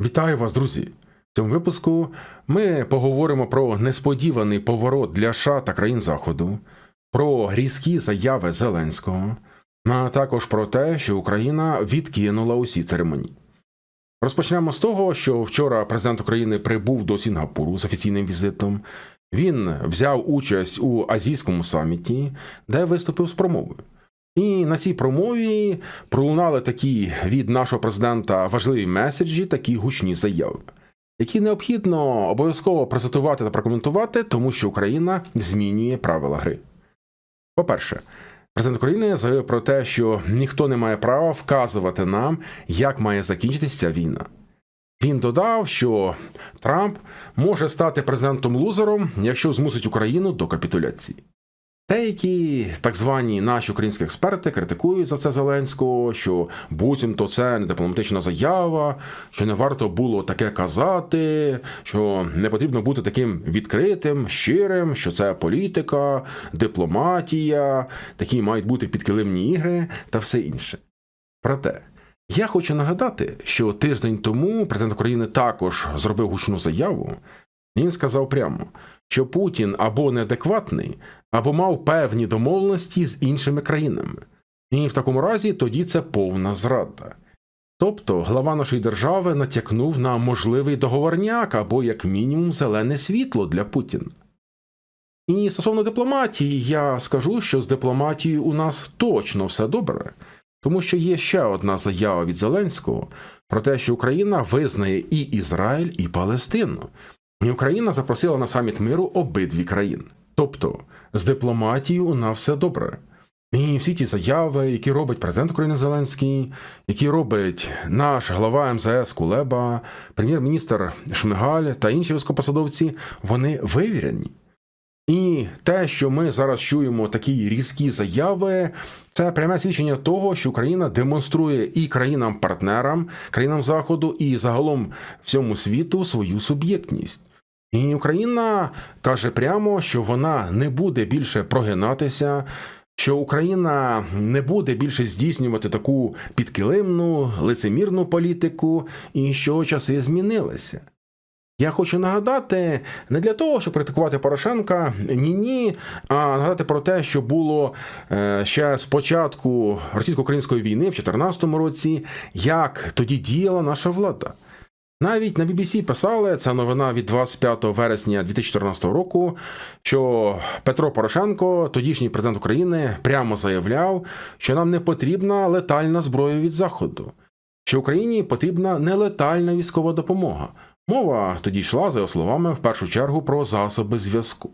Вітаю вас, друзі! В цьому випуску ми поговоримо про несподіваний поворот для США та країн Заходу, про різкі заяви Зеленського, а також про те, що Україна відкинула усі церемонії. Розпочнемо з того, що вчора президент України прибув до Сінгапуру з офіційним візитом. Він взяв участь у азійському саміті, де виступив з промовою. І на цій промові пролунали такі від нашого президента важливі меседжі, такі гучні заяви, які необхідно обов'язково презентувати та прокоментувати, тому що Україна змінює правила гри. По-перше, президент України заявив про те, що ніхто не має права вказувати нам, як має закінчитися ця війна. Він додав, що Трамп може стати президентом лузером, якщо змусить Україну до капітуляції. Деякі так звані наші українські експерти критикують за це Зеленського, що буцімто це не дипломатична заява, що не варто було таке казати, що не потрібно бути таким відкритим, щирим, що це політика, дипломатія, такі мають бути підкилимні ігри та все інше. Проте. Я хочу нагадати, що тиждень тому президент України також зробив гучну заяву. Він сказав прямо, що Путін або неадекватний, або мав певні домовленості з іншими країнами. І в такому разі тоді це повна зрада. Тобто глава нашої держави натякнув на можливий договорняк або, як мінімум, зелене світло для Путіна. І стосовно дипломатії, я скажу, що з дипломатією у нас точно все добре, тому що є ще одна заява від Зеленського про те, що Україна визнає і Ізраїль, і Палестину. І Україна запросила на саміт миру обидві країни. Тобто, з дипломатією у нас все добре. І всі ті заяви, які робить президент України Зеленський, які робить наш глава МЗС Кулеба, прем'єр-міністр Шмигаль та інші високопосадовці, вони вивірені. І те, що ми зараз чуємо такі різкі заяви, це пряме свідчення того, що Україна демонструє і країнам-партнерам, країнам Заходу, і загалом всьому світу свою суб'єктність. І Україна каже прямо, що вона не буде більше прогинатися, що Україна не буде більше здійснювати таку підкилимну, лицемірну політику, і що часи змінилися. Я хочу нагадати не для того, щоб критикувати Порошенка, ні ні, а нагадати про те, що було е, ще з початку російсько-української війни в 2014 році, як тоді діяла наша влада. Навіть на BBC писали це новина від 25 вересня 2014 року, що Петро Порошенко, тодішній президент України, прямо заявляв, що нам не потрібна летальна зброя від Заходу, що Україні потрібна нелетальна військова допомога. Мова тоді йшла, за його словами, в першу чергу про засоби зв'язку.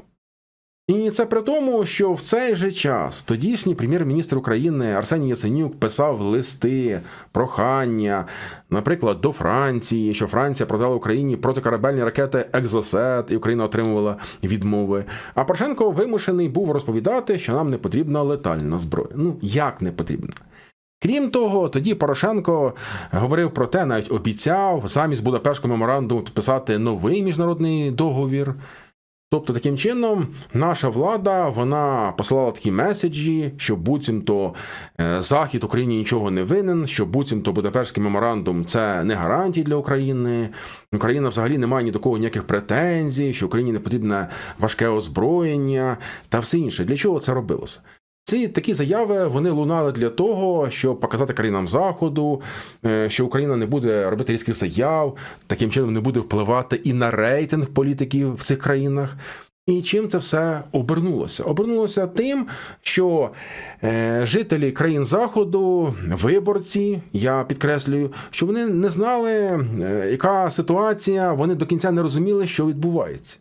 І це при тому, що в цей же час тодішній прем'єр-міністр України Арсеній Яценюк писав листи, прохання, наприклад, до Франції, що Франція продала Україні протикорабельні ракети Екзосет, і Україна отримувала відмови. А Порошенко вимушений був розповідати, що нам не потрібна летальна зброя. Ну як не потрібна? Крім того, тоді Порошенко говорив про те, навіть обіцяв замість Будапештського меморандуму підписати новий міжнародний договір. Тобто, таким чином, наша влада вона посилала такі меседжі, що буцімто е, Захід Україні нічого не винен, що буцімто Будапештський меморандум це не гарантій для України. Україна взагалі не має ні до кого ніяких претензій, що Україні не потрібне важке озброєння та все інше. Для чого це робилося? Ці такі заяви вони лунали для того, щоб показати країнам заходу, е, що Україна не буде робити різких заяв, таким чином не буде впливати і на рейтинг політиків в цих країнах. І чим це все обернулося? Обернулося тим, що е, жителі країн заходу, виборці, я підкреслюю, що вони не знали, е, яка ситуація, вони до кінця не розуміли, що відбувається.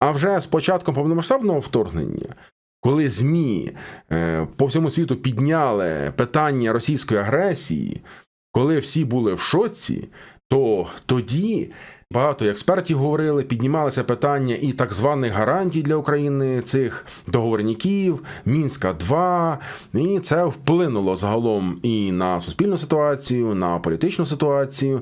А вже з початком повномасштабного вторгнення коли ЗМІ е, по всьому світу підняли питання російської агресії, коли всі були в шоці, то тоді Багато експертів говорили, піднімалися питання і так званих гарантій для України цих договорників, Мінська 2 і це вплинуло загалом і на суспільну ситуацію, на політичну ситуацію.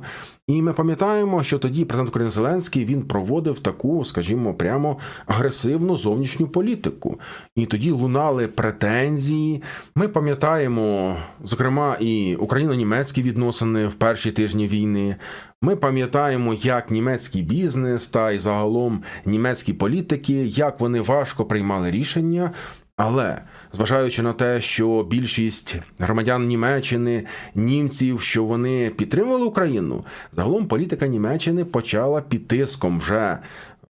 І ми пам'ятаємо, що тоді президент України Зеленський він проводив таку, скажімо, прямо агресивну зовнішню політику. І тоді лунали претензії. Ми пам'ятаємо, зокрема, і україно-німецькі відносини в перші тижні війни. Ми пам'ятаємо, як німецький бізнес та й загалом німецькі політики, як вони важко приймали рішення. Але зважаючи на те, що більшість громадян Німеччини, німців, що вони підтримували Україну, загалом політика Німеччини почала під тиском вже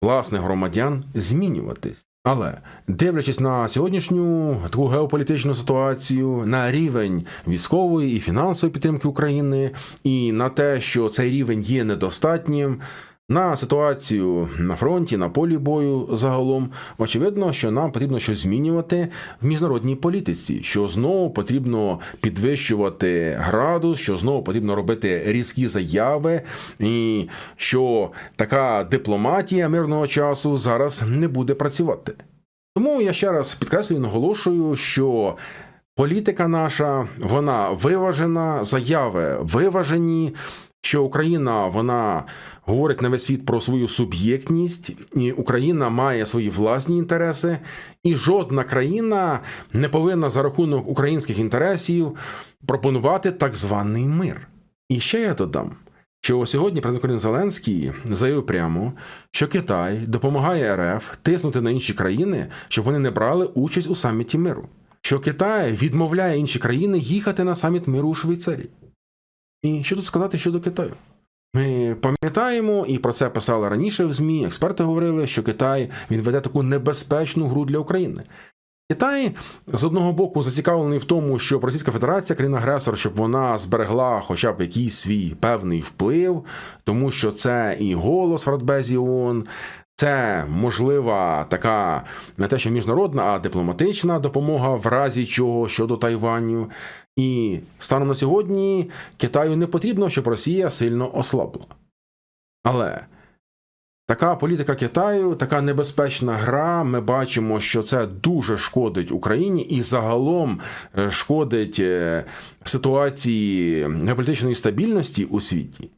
власних громадян змінюватись. Але дивлячись на сьогоднішню таку геополітичну ситуацію, на рівень військової і фінансової підтримки України, і на те, що цей рівень є недостатнім. На ситуацію на фронті, на полі бою загалом, очевидно, що нам потрібно щось змінювати в міжнародній політиці, що знову потрібно підвищувати градус, що знову потрібно робити різкі заяви, і що така дипломатія мирного часу зараз не буде працювати. Тому я ще раз підкреслюю, наголошую, що. Політика наша, вона виважена, заяви виважені, що Україна вона говорить на весь світ про свою суб'єктність, і Україна має свої власні інтереси, і жодна країна не повинна за рахунок українських інтересів пропонувати так званий мир. І ще я додам. Що сьогодні президент України Зеленський заявив прямо, що Китай допомагає РФ тиснути на інші країни, щоб вони не брали участь у саміті миру, що Китай відмовляє інші країни їхати на саміт миру у Швейцарії. І що тут сказати щодо Китаю? Ми пам'ятаємо, і про це писали раніше в ЗМІ. Експерти говорили, що Китай він веде таку небезпечну гру для України. Китай з одного боку зацікавлений в тому, щоб Російська Федерація, країна-агресор, щоб вона зберегла хоча б якийсь свій певний вплив, тому що це і голос в Радбезі ООН, це можлива така не те, що міжнародна, а дипломатична допомога в разі чого щодо Тайваню. І станом на сьогодні Китаю не потрібно, щоб Росія сильно ослабла. Але така політика Китаю, така небезпечна гра. Ми бачимо, що це дуже шкодить Україні і загалом е, шкодить е, ситуації геополітичної стабільності у світі.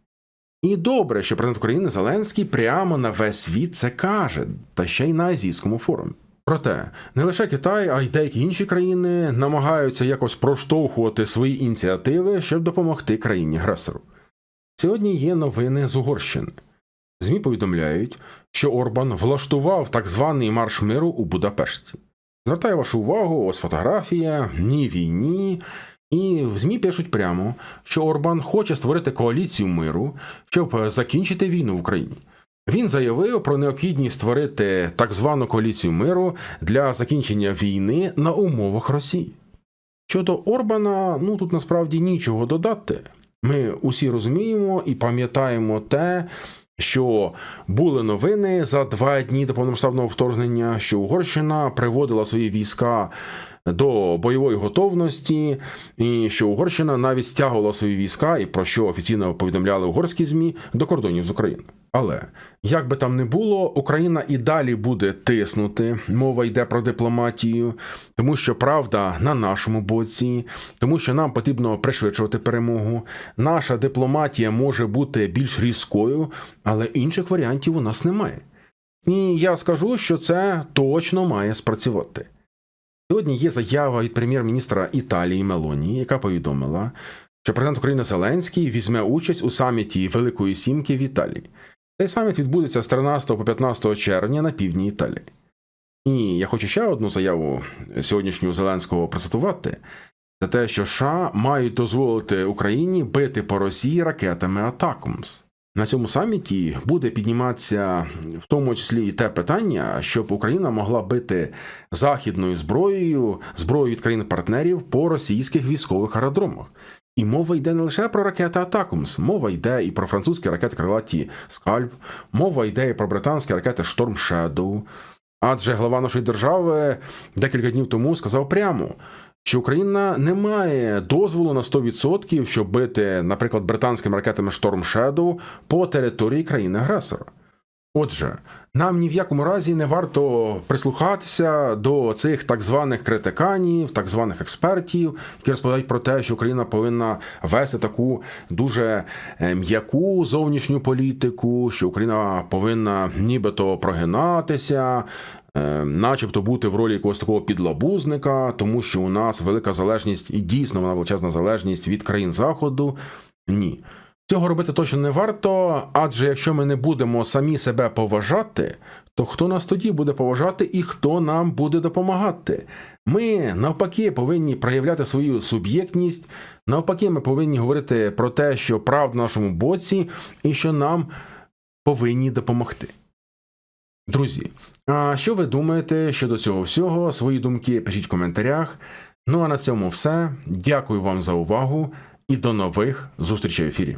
І добре, що президент України Зеленський прямо на весь світ це каже, та ще й на азійському форумі. Проте не лише Китай, а й деякі інші країни намагаються якось проштовхувати свої ініціативи, щоб допомогти країні агресору. Сьогодні є новини з Угорщини. ЗМІ повідомляють, що Орбан влаштував так званий марш миру у Будапешті. Звертаю вашу увагу, ось фотографія, ні війні. І в ЗМІ пишуть прямо, що Орбан хоче створити коаліцію миру, щоб закінчити війну в Україні. Він заявив про необхідність створити так звану коаліцію миру для закінчення війни на умовах Росії. Щодо Орбана, ну тут насправді нічого додати. Ми усі розуміємо і пам'ятаємо те, що були новини за два дні до повномасштабного вторгнення, що Угорщина приводила свої війська до бойової готовності, і що Угорщина навіть стягувала свої війська, і про що офіційно повідомляли угорські змі до кордонів з Україною. Але як би там не було, Україна і далі буде тиснути. Мова йде про дипломатію, тому що правда на нашому боці, тому що нам потрібно пришвидшувати перемогу. Наша дипломатія може бути більш різкою, але інших варіантів у нас немає. І я скажу, що це точно має спрацювати. Сьогодні є заява від прем'єр-міністра Італії Мелоні, яка повідомила, що президент України Зеленський візьме участь у саміті Великої Сімки в Італії. Цей саміт відбудеться з 13 по 15 червня на півдні Італії. І я хочу ще одну заяву сьогоднішнього Зеленського процитувати: це те, що США мають дозволити Україні бити по Росії ракетами Атакумс. На цьому саміті буде підніматися в тому числі і те питання, щоб Україна могла бити західною зброєю, зброєю від країн-партнерів по російських військових аеродромах. І мова йде не лише про ракети Атакумс, мова йде і про французькі ракети крилаті Скальп, мова йде і про британські ракети Шторм Shadow. Адже глава нашої держави декілька днів тому сказав прямо, що Україна не має дозволу на 100%, щоб бити, наприклад, британськими ракетами Storm Shadow по території країни-агресора. Отже, нам ні в якому разі не варто прислухатися до цих так званих критиканів, так званих експертів, які розповідають про те, що Україна повинна вести таку дуже е, м'яку зовнішню політику, що Україна повинна нібито прогинатися, начебто бути в ролі якогось такого підлабузника, тому що у нас велика залежність і дійсно вона величезна залежність від країн Заходу. Ні. Цього робити точно не варто, адже якщо ми не будемо самі себе поважати, то хто нас тоді буде поважати і хто нам буде допомагати? Ми навпаки повинні проявляти свою суб'єктність, навпаки, ми повинні говорити про те, що правда в нашому боці і що нам повинні допомогти. Друзі, а що ви думаєте щодо цього всього? Свої думки пишіть в коментарях. Ну а на цьому все. Дякую вам за увагу і до нових зустрічей в ефірі.